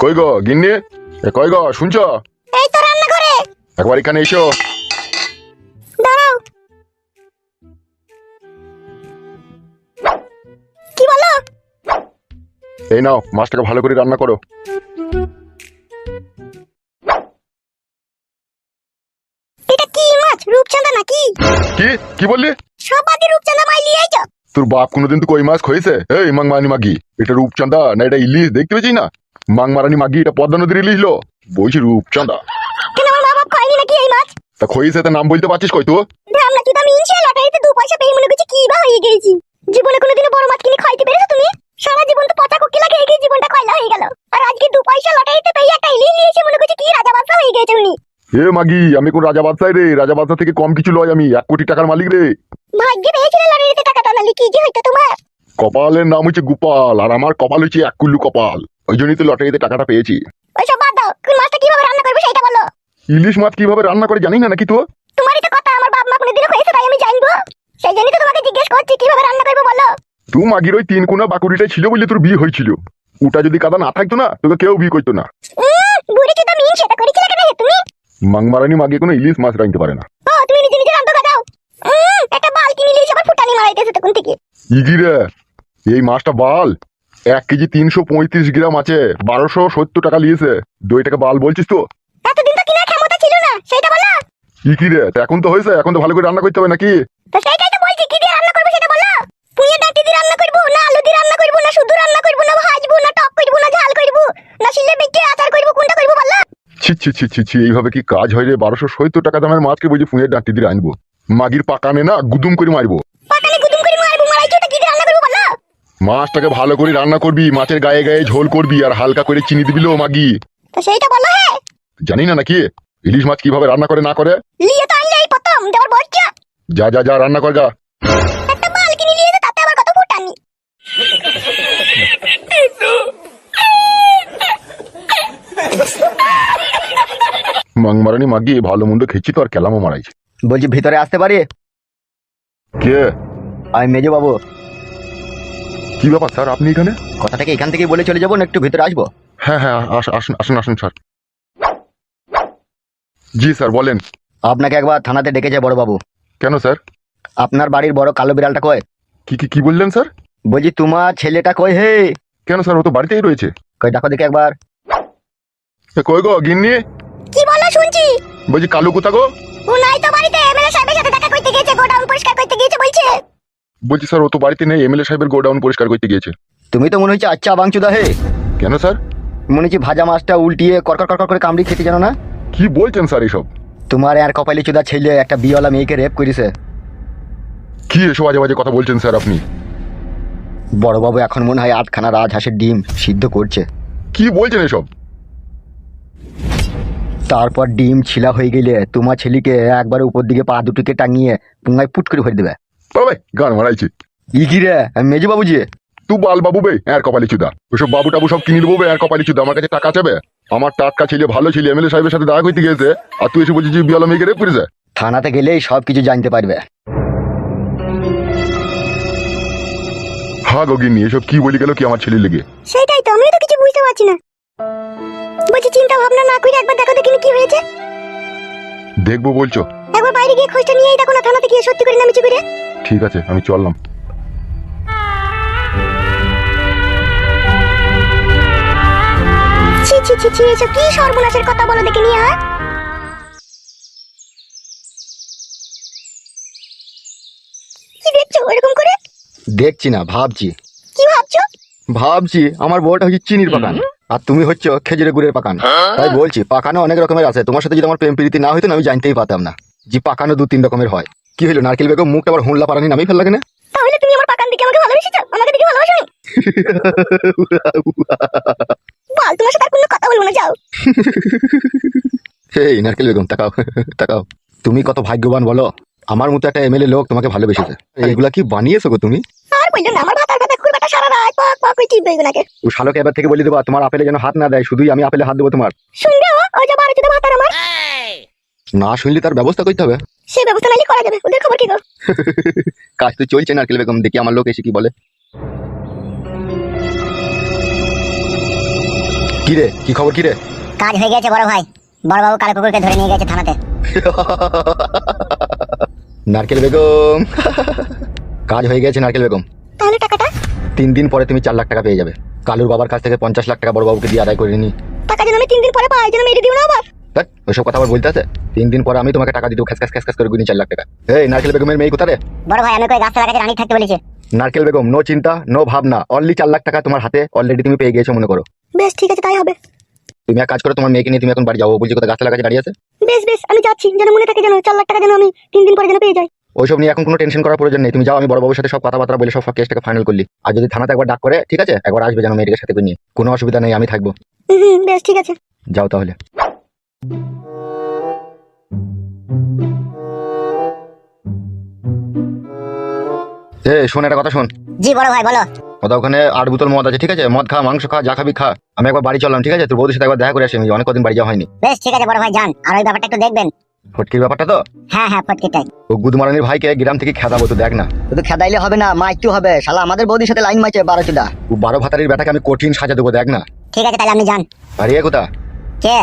কই গো গিন্নি? এ কই গো শুনছ? এই তো রান্না করে একবার এখানে এসো। দাঁড়াও। কি বলো? এই নাও মাছটাকে ভালো করে রান্না করো। এটা কি মাছ রূপচাঁদা নাকি? কি? কি বললি? সব বাদে রূপচাঁদা মাই লিয়ে আইছো তোর বাপ কোনোদিন তো কই মাছ খয়েছে এই মাংমারানি মাগি এটা রূপচাঁদা না এটা ইলিশ? দেখতে পেয়েছি না? মাংমারানি মাগি এটা পদ্মা নদীর ইলিশ লো। বলছি রূপচন্দা কেন আমার মা বাপ খায়নি নাকি এই মাছ? তা খয়েছে তা নাম বলতে পারছিস কই তো ধাম নাকি দাম ইনছে লটারিতে দু পয়সা পেয়ে মনে করছি কি বা হয়ে গেছি। জীবনে কোনোদিনও বড় মাছ কিনে খাইতে পেরেছ তুমি? সারা জীবন তো পচা কুকি লাগে এই জীবনটা কয়লা হয়ে গেল। আর আজকে দু পয়সা লটারিতে পেয়ে একটা ইলিশ নিয়েছে মনে করছি কি রাজা বাদশা হয়ে গেছে উনি। এ মাগি আমি কোন রাজা বাদশাহ রে? রাজা বাদশাহ থেকে কম কিছু লয় আমি। এক কোটি টাকার মালিক রে। ভাগ্যে পেয়েছিলে লটারিতে টাকাটা নালি কি যে হইতো তোমার? কপালের নাম হচ্ছে গোপাল আর আমার কপাল হচ্ছে এক কুল্লু কপাল। ওই জন্যই তো লটারিতে টাকাটা পেয়েছি। ওইসব বাদ দাও কোন মাছটা কীভাবে রান্না করবে সেটা বলো। ইলিশ মাছ কীভাবে রান্না করে জানি না নাকি তো তোমারই তো কথা আমার বাপ মা কোনোদিনও হয়েছে তাই আমি জানব। সেই জন্যই তো তোমাকে জিজ্ঞেস করছি কীভাবে রান্না করবে বলো। তুই মাগির ওই তিন কোনা বাকুড়িটাই ছিল বলে তোর বিয়ে হয়েছিল। ওটা যদি কাদা না থাকতো না তোকে কেউ বিয়ে করতো না। বুড়ি কি তো মিন সেটা করেছিলে কেন তুমি? মাংমারানি মাগি কোনো ইলিশ মাছ রাখতে পারে না। ও তুমি নিজে নিজে রান্না উম, একটা বালতি নিয়ে এসে আবার ফুটানি মারাইতেছে তখন থেকে। ইগিরে এই মাছটা বাল। এক কেজি তিনশো পঁয়ত্রিশ গ্রাম আছে বারোশো সত্তর টাকা নিয়েছে। দুই টাকা বাল বলছিস তো? এতদিন তো কিনার ক্ষমতা ছিল না সেটা বলো। ইকিরে এখন তো হয়েছে এখন তো ভালো করে রান্না করতে হবে নাকি? তো সেইটাই তো বলছি কি দিয়ে রান্না করবে সেটা বলো। পুঁয়ে ডাঁটি দিয়ে রান্না করব না আলু দিয়ে রান্না করব না শুধু রান্না করব না ভাজবো না টক করব না ঝাল করব না শিলে বেটে আচার করব কোনটা করব বলো। ছি ছি ছি ছি ছি এইভাবে কি কাজ হয় রে? বারোশো সত্তর টাকা দামের মাছকে বুঝি ফুঁয়ে ডাঁটি দিয়ে আনব? মাগির পাকানে না গুদুম করে মারবো। মাছটাকে ভালো করে রান্না করবি মাছের গায়ে গায়ে ঝোল করবি আর হালকা করে চিনি দিবি লো মাগি। সেইটা বলো হ্যাঁ জানি না নাকি? ইলিশ মাছ কীভাবে রান্না করে না করে? লিয়ে তো আনলে এই প্রথম দেওয়ার যা যা যা রান্না কর যা একটা বালকিনি নিয়ে এসে তাতে আবার কত ফুটানি মাংমারানি মাগি ভালো মন্দ খেয়েছি তো আর কেলামও মারাইছি। বলছি ভিতরে আসতে পারি? কে? আমি মেজো বাবু কি ব্যাপার স্যার আপনি এখানে? কথাটাকে এখান থেকেই বলে চলে যাব না একটু ভিতরে আসব? হ্যাঁ হ্যাঁ আসুন আসুন আসুন স্যার। জি স্যার বলেন। আপনাকে একবার থানাতে ডেকেছে বড় বাবু কেন স্যার? আপনার বাড়ির বড় কালো বিড়ালটা কয় কি কি কি বললেন স্যার? বলছি তোমার ছেলেটা কয় হে? কেন স্যার ও তো বাড়িতেই রয়েছে। কয় ডাকো দেখে একবার। কই গো গিন্নি? কি বলো শুনছি? বলছি কালু কোথা গো? উনাই তো বাড়িতে এমএলএ সাহেবের সাথে দেখা করতে গিয়েছে গোডাউন পরিষ্কার করতে গিয়েছে বলছে। বলছি স্যার ও তো বাড়িতে নেই এমএলএ সাহেবের গোডাউন পরিষ্কার করতে গিয়েছে। তুমি তো মনে হচ্ছে আচ্ছা বাংচুদা হে। কেন স্যার? মনে হচ্ছে ভাজা মাছটা উল্টিয়ে করকর করকর করে কামড়ি খেতে জানো না? কি বলছেন স্যার এসব? তোমার আর কপালি চুদা ছেলে একটা বিয়েওয়ালা মেয়েকে রেপ করেছে। কি এসব আজে বাজে কথা বলছেন স্যার আপনি? বড় বাবু এখন মনে হয় আটখানা রাজহাঁসের ডিম সিদ্ধ করছে। কি বলছেন এসব? তারপর ডিম ছিলা হয়ে গেলে তোমার ছেলেকে একবার উপর দিকে পা দুটোকে টাঙিয়ে পুঙ্গায় পুট করে ভরে দেবে। গান মারাইছি ই কি রে মেজো বাবুজি? তুই বাল বাবু বে আর কপালি চুদা। ওসব বাবু টাবু সব কিনে দেবো বে আর কপালি চুদা। আমার কাছে টাকা চাবে আমার টাটকা ছেলে ভালো ছেলে এমএলএ সাহেবের সাথে দেখা করতে গিয়েছে আর তুই এসে বলছিস যে বিয়ালা মেয়েকে রেপ করেছে। থানাতে গেলেই সব কিছু জানতে পারবে। হ্যাঁ গগিনি এসব কি বলি গেল কি আমার ছেলে লেগে? সেটাই তো আমিও তো কিছু বুঝতে পারছি না। বলছি চিন্তা ভাবনা না করে একবার দেখো দেখিনি কি হয়েছে। দেখব বলছো? একবার বাইরে গিয়ে খোঁজটা নিয়ে দেখো না থানাতে গিয়ে সত্যি করে নামিছি করে। ঠিক আছে আমি চললাম। ছি ছি ছি ছি এসব কি সর্বনাশের কথা বলো দেখে নিয়ে হ্যাঁ কি দেখছ এরকম করে? দেখছি না ভাবছি। কি ভাবছ? ভাবছি আমার বউটা হচ্ছে চিনির পাকান আর তুমি হচ্ছে খেজুরের গুড়ের পাকান। তাই বলছি পাকানো অনেক রকমের আছে। তোমার সাথে যদি আমার প্রেম প্রীতি না হইতো না আমি জানতেই পারতাম না যে পাকানো দু তিন রকমের হয়। কি হলো নারকেল বেগম মুখটা আবার হুঁড়লা পারানি নামেই ফেললা কেন? তাহলে তুমি আমার পাকান দিকে আমাকে ভালোবেসেছো? আমাকে দিকে ভালোবাসোনি বল তোমার সাথে আর কোনো কথা বলব না যাও। এই নারকেল বেগম তাকাও তাকাও। তুমি কত ভাগ্যবান বলো আমার মতো একটা এমএলএ লোক তোমাকে ভালোবেসেছে। এইগুলা কি বানিয়েছো গো তুমি? আর বলল না আমার ভাতার কথা সারা রাত পাক পাক করে টিপবে নাকি? ও শালোকে এবার থেকে বলে দেবা তোমার আপেলে যেন হাত না দেয় শুধুই আমি আপেলে হাত দেবো তোমার। শুনবে ও? ওই যে বারো ভাতার আমার। না শুনলে তার ব্যবস্থা করতে হবে। সে ব্যবস্থা নাইলে করা যাবে। ওদের খবর কি গো? কাজ তো চলছে নারকেল বেগম দেখি আমার লোক এসে কি বলে। কি রে? কি খবর কি রে? কাজ হয়ে গেছে বড় ভাই। বড়বাবু কালো কুকুরকে ধরে নিয়ে গেছে থানাতে। নারকেল বেগম। কাজ হয়ে গেছে নারকেল বেগম। তাহলে টাকাটা? তিন দিন পরে তুমি চার লাখ টাকা পেয়ে যাবে। কালুর বাবার কাছ থেকে পঞ্চাশ লাখ টাকা বড়বাবুকে দিয়ে আদায় করে নি। টাকা যেন আমি তিন দিন পরে পাই যেন মেরে দিও না আবার। দেখ ওইসব কথা আবার বলতে আছে? তিন দিন পরে আমি তোমাকে টাকা দিতে খ্যাস খ্যাস খ্যাস করে গুনি চার লাখ টাকা। এই নারকেল বেগমের মেয়ে কোথায় রে বড় ভাই আমি কই গাছতলা কাছে রানী থাকতে বলেছে। নারকেল বেগম নো চিন্তা নো ভাবনা অনলি চার লাখ টাকা তোমার হাতে অলরেডি তুমি পেয়ে গেছো মনে করো। বেশ ঠিক আছে তাই হবে। তুমি এক কাজ করো তোমার মেয়েকে নিয়ে তুমি এখন বাড়ি ও বলছি কোথায় গাছতলা কাছে দাঁড়িয়ে আছে? বেশ বেশ আমি যাচ্ছি যেন মনে থাকে যেন চার লাখ টাকা যেন আমি তিন দিন পরে যেন পেয়ে যাই। ওইসব নিয়ে এখন কোনো টেনশন করার প্রয়োজন নেই। তুমি যাও আমি বড়বাবুর সাথে সব কথাবার্তা বলে সব কেসটাকে ফাইনাল করলি। আর যদি থানাতে একবার ডাক করে ঠিক আছে? একবার আসবে যেন মেয়েটাকে সাথে করে নিয়ে। কোনো অসুবিধা নেই আমি থাকব। বেশ ঠিক আছে। যাও তাহলে। এ শোন একটা কথা শোন। জি বড় ভাই বলো। কথা ওখানে আট বোতল মদ আছে ঠিক আছে? মদ খা মাংস খা যা খাবি খা। আমি একবার বাড়ি চললাম ঠিক আছে? তোর বৌদির সাথে একবার দেখা করে আসি আমি অনেক কদিন বাড়ি যাওয়া হয়নি। বেশ ঠিক আছে বড় ভাই যান। আর ওই ব্যাপারটা একটু দেখবেন। ফটকির ব্যাপারটা তো? হ্যাঁ হ্যাঁ ফটকিটাই ও গুদমারানির ভাইকে গ্রাম থেকে খেদাবো তো দেখ না। শুধু খেদাইলে হবে না হবে। শালা আমাদের বৌদির সাথে লাইন মাইছে বারো চুদা। ও বারো ভাতারির ব্যাটাকে আমি কঠিন সাজা দেবো দেখ না। ঠিক আছে তাহলে আপনি যান। আরে কোথা? কে?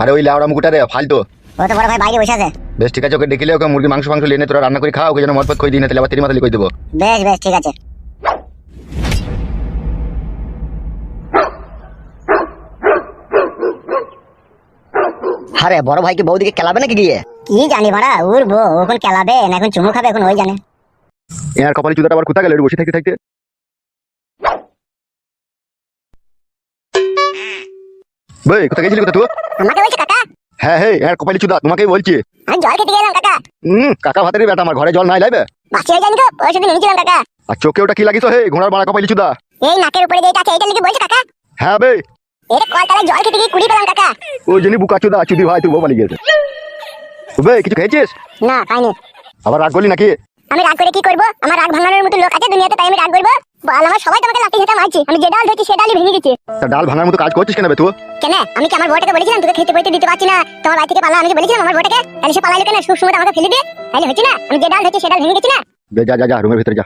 আরে ওই লেওড়া মুকুটা রে ফালতো। ও তো বড় ভাই বাইরে বসে আছে। বেশ ঠিক আছে ওকে ডেকেলে ওকে মুরগি মাংস ফাংস লিয়ে তোরা রান্না করে খা ওকে যেন মদ পথ খই দিই না তাহলে আবার তেরি মাথালি কই দেবো। বেশ বেশ ঠিক আছে। আরে বড় ভাইকে বৌদিকে খেলাবে নাকি গিয়ে? কি জানি ভাড়া উড়বো ওখন খেলাবে না এখন চুমু খাবে এখন ওই জানে। এনার কপালে চুদাটা আবার কোথা গেল? বসে থাকতে থাকতে। ভাই কোথা গেছিলি কোথা তুই? আমাকে বলছে কাকা? হ্যাঁ হ্যাঁ এনার কপালে চুদা তোমাকেই বলছি। আমি জল খেতে গেলাম কাকা। হুম কাকা ভাতারির ব্যাটা আমার ঘরে জল নাই লাইবে? বাসি হয়ে যায়নি তো ওই সেদিন এনেছিলাম কাকা। আর চোখে ওটা কি লাগিস হে? ঘোড়ার মারা কপালে চুদা এই নাকের উপরে যেটা আছে এইটা লিখে বলছে কাকা? হ্যাঁ বে। এর কলতলায় জল খেতে গিয়ে কুড়ি পেলাম কাকা। ওই জন্য বুকা চুদা চুদি ভাই তুই বউ পালিয়ে গেছে। বে কিছু খেয়েছিস? না খাইনি। আবার রাগ করলি নাকি? আমি রাগ করে কি করব? আমার রাগ ভাঙানোর মতো লোক আছে দুনিয়াতে তাই আমি রাগ করব। বল আমার সবাই তোমাকে লাঠি হেঁটে মারছি। আমি যে ডাল ধরছি সে ডালই ভেঙে গেছে। তা ডাল ভাঙার মতো কাজ করছিস কেন বে তুই? কেন? আমি কি আমার বউটাকে বলেছিলাম তোকে খেতে দিতে পারছি না। তোমার বাড়ি থেকে পালা আমি কি বলেছিলাম আমার বউটাকে? তাহলে সে পালাইলো কেন? সব আমাকে ফেলে দিয়ে? তাহলে হচ্ছে না? আমি যে ডাল ধরছি সে ডাল ভেঙে গেছি না? বে যা যা যা রুমের ভিতরে যা।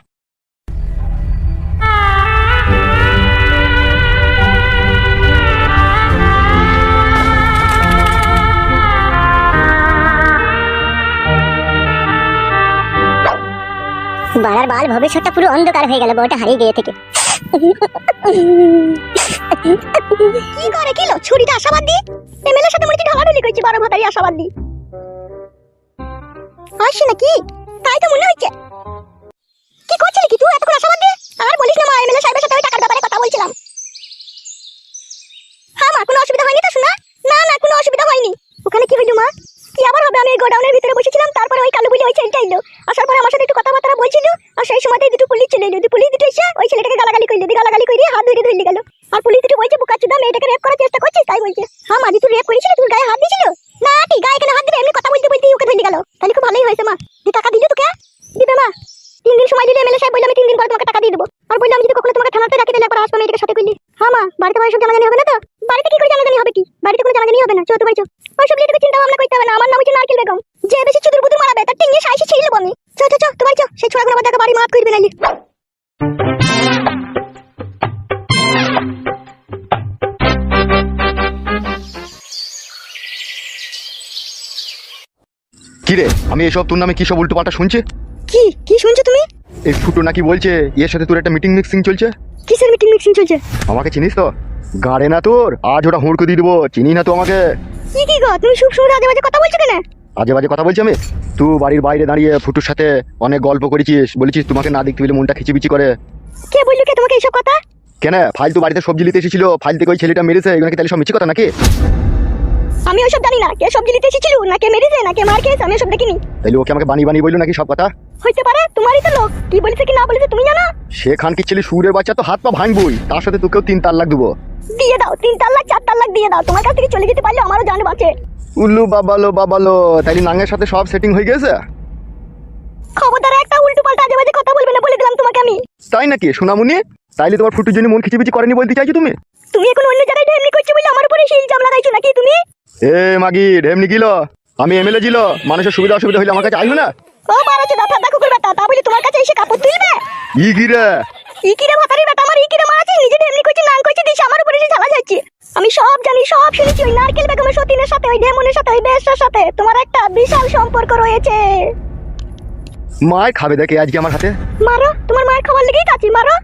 বাড়ার বাল ভবিষ্যৎটা পুরো অন্ধকার হয়ে গেল বউটা হারিয়ে গিয়ে থেকে। কি করে কিলো ছুরিটা আশাবাদ দি? এমএলএর সাথে মনে ঢলাঢলি করছি বারো ভাতারি আশাবাদ দি। আসছে নাকি? তাই তো মনে হচ্ছে। কি করছিলি কি তুই এতক্ষণ আশাবাদ দি? আর বলিস না মা, এমএলএ সাহেবের সাথে ওই টাকার ব্যাপারে কথা বলছিলাম। হ্যাঁ মা, কোনো অসুবিধা হয়নি তো শোনা? না না, কোনো অসুবিধা হয়নি। ওখানে কি হইল মা? কি আবার হবে? আমি গোডাউনের ভিতরে বসেছিলাম, তারপরে ওই কালো বলে ওই ছেলেটা এলো আসার পরে আমার সাথে একটু কথাবার্তা বলছিল আর সেই সময়তেই দুটো পুলিশ চলে এলো পুলিশ দুটো এসে ওই ছেলেটাকে গালাগালি করল গালাগালি করে হাত ধরে ধরে গেল। আর পুলিশ দুটো বলছে বুকা চুদা মেয়েটাকে রেপ করার চেষ্টা করছিস? তাই বলছে। হ্যাঁ মাঝি তুই রেপ করেছিলি তুই গায়ে হাত দিয়েছিল না ঠিক গায়ে কেন হাত দিবে এমনি কথা বলতে বলতে ওকে ধরে গেল তাহলে খুব ভালোই হয়েছে মা তুই টাকা দিলি তোকে দিবে মা তিন দিন সময় দিলে এমএলএ সাহেব বললাম আমি তিন দিন পরে তোমাকে টাকা দিয়ে দেবো আর বললাম যদি কখনো তোমাকে থানাতে রাখি তাহলে একবার আসব মেয়েটাকে সাথে করলি হ্যাঁ মা বাড়িতে বাড়ি সব জানাজানি হবে না তো বাড়িতে কি করে জানাজানি হবে কি বাড়িতে কোনো জানাজানি হবে না চো তো বাড়ি চো ওইসব নিয়ে তোকে চিন্তা ভাবনা করতে হবে না আমার নাম হচ্ছে নারকেল বেগম যে বেশি চুদুর বুদুর মারাবে তার টিঙ্গে সাইসে ছিঁড়ে নেব আমি চো চো চো তোমার চো সেই ছোড়াগুলো আবার দেখা বাড়ি মাত করবে নালি কি রে আমি এসব তোর নামে কি সব উল্টো পাল্টা শুনছি? কি? কি শুনছো তুমি? এই ফুটো নাকি বলছে এর সাথে তোর একটা মিটিং মিক্সিং চলছে? কিসের মিটিং মিক্সিং চলছে? আমাকে চিনিস তো? গাড়ে না তোর? আজ ওটা হুড়কো দিয়ে দেবো চিনি না তো আমাকে। কি কি গো তুমি সব সময় আজে বাজে কথা বলছো কেন? আজে বাজে কথা বলছি আমি? তুই বাড়ির বাইরে দাঁড়িয়ে ফুটুর সাথে অনেক গল্প করেছিস বলেছিস তোমাকে না দেখতে পেলে মনটা খিচিবিচি করে। কে বললি কে তোমাকে এইসব কথা? কেন? ফাইলতু বাড়িতে সবজি নিতে এসেছিল ফাইল থেকে ওই ছেলেটা মেরেছে এগুলো কি তাহলে সব মিছি কথা নাকি? আমি ওইসব জানি না কে সবজি নিতে এসেছিল না কে মেরেছে না কে মার খেয়েছে আমি ওসব দেখিনি। তাহলে ওকে আমাকে বানিয়ে বানিয়ে বলল নাকি সব কথা? হইতে পারে? তোমারই তো লোক। কি বলেছে কি না বলেছে তুমি জানো? সে খান কি ছেলে সুরের বাচ্চা তো হাত পা ভাঙবই? তার সাথে তোকেও তিন তার লাখ দেবো। দিয়ে দাও তিন লাখ চার লাখ দিয়ে দাও। তোমার কাছ থেকে চলে যেতে পারলে আমারও জান বাঁচে। উল্লু বাবালো বাবালো তাইলে নাঙ্গের সাথে সব সেটিং হয়ে গেছে? খবরদার একটা উল্টো পাল্টা আজে বাজে কথা বলবে না বলে দিলাম তোমাকে আমি। তাই নাকি সোনামুনি? তাইলে তোমার ফুটুর জন্য মন খিচিবিচি করেনি বলতে চাইছো তুমি? তুমি এখন অন্য জায়গায় ঢেমনি করছ বলে আমার উপরে সেই ইলজাম লাগাইছো নাকি তুমি? এ মাগি ঢেমনি গিল। আমি এমএলএ ছিল মানুষের সুবিধা অসুবিধা হইলে আমার কাছে আসবে না? ও মারা দাদা দেখো করে বেটা তা বলি তোমার কাছে এসে কাপড় তুলবে? ই কি রে ইকিরে ভাতারি বেটা আমার ইকিরে মারাছে নিজে এমনি কইছে নাং কইছে দিস আমার উপরে এসে ঝালা যাচ্ছে। আমি সব জানি সব শুনেছি ওই নারকেল বেগমের সতীনের সাথে ওই ডেমনের সাথে ওই বেশটার সাথে। তোমার একটা বিশাল সম্পর্ক রয়েছে। মায় খাবে দেখে আজকে আমার হাতে। মারো তোমার মায়ের খাবার লেগেই কাছি মারো।